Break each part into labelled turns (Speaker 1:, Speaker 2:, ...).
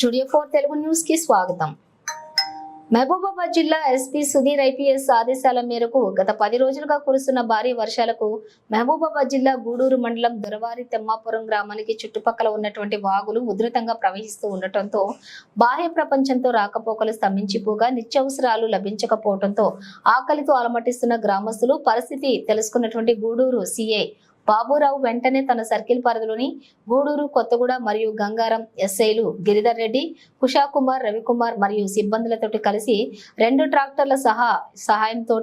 Speaker 1: Studio four Telugu న్యూస్కి స్వాగతం. మహబూబాబాద్ జిల్లా ఎస్పీ సుధీర్ ఐపీఎస్ ఆదేశాల మేరకు గత పది రోజులుగా కురుస్తున్న భారీ వర్షాలకు మహబూబాబాద్ జిల్లా గూడూరు మండలం దొరవారి తెమ్మాపురం గ్రామానికి చుట్టుపక్కల ఉన్నటువంటి వాగులు ఉధృతంగా ప్రవహిస్తూ ఉండటంతో బాహ్య ప్రపంచంతో రాకపోకలు స్తంభించిపోగా నిత్యావసరాలు లభించకపోవడంతో ఆకలితో అలమటిస్తున్న గ్రామస్తులు పరిస్థితి తెలుసుకున్నటువంటి గూడూరు సీఐ బాబురావు వెంటనే తన సర్కిల్ పరిధిలోని గూడూరు కొత్తగూడ మరియు గంగారం ఎస్ఐలు గిరిధర్ రెడ్డి కుషాకుమార్ రవికుమార్ మరియు సిబ్బందులతోటి కలిసి రెండు ట్రాక్టర్ల సహా సహాయంతో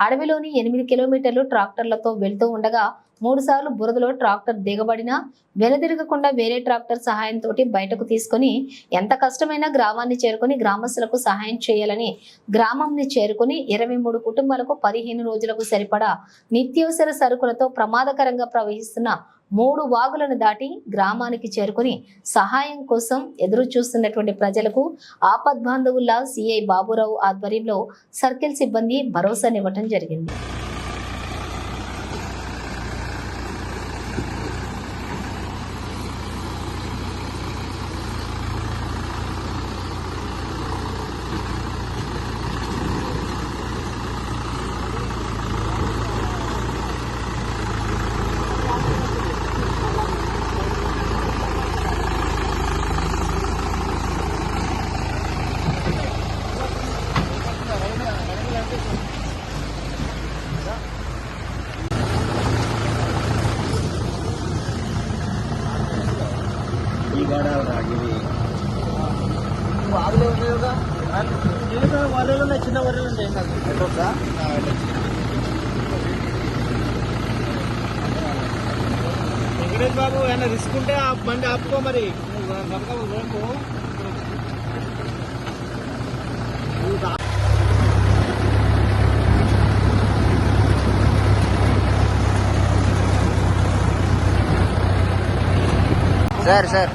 Speaker 1: అడవిలోని ఎనిమిది కిలోమీటర్లు ట్రాక్టర్లతో వెళ్తూ ఉండగా మూడు సార్లు బురదలో ట్రాక్టర్ దిగబడినా వెనుదిరగకుండా వేరే ట్రాక్టర్ సహాయంతో బయటకు తీసుకొని ఎంత కష్టమైనా గ్రామాన్ని చేరుకొని గ్రామస్తులకు సహాయం చేయాలని గ్రామంని చేరుకొని ఇరవై మూడు కుటుంబాలకు పదిహేను రోజులకు సరిపడా నిత్యావసర సరుకులతో ప్రమాదకరంగా ప్రవహిస్తున్న మూడు వాగులను దాటి గ్రామానికి చేరుకొని సహాయం కోసం ఎదురు చూస్తున్నటువంటి ప్రజలకు ఆపద్బాంధవుల్లా సిఐ బాబురావు ఆధ్వర్యంలో సర్కిల్ సిబ్బంది భరోసానివ్వటం జరిగింది.
Speaker 2: గోడాలు రాగివి చిన్న ఉన్నాయి వెంకటేష్ బాబు ఏమైనా రిస్క్ ఉంటే ఆ బండి ఆపుకో మరి.
Speaker 3: Sir sir.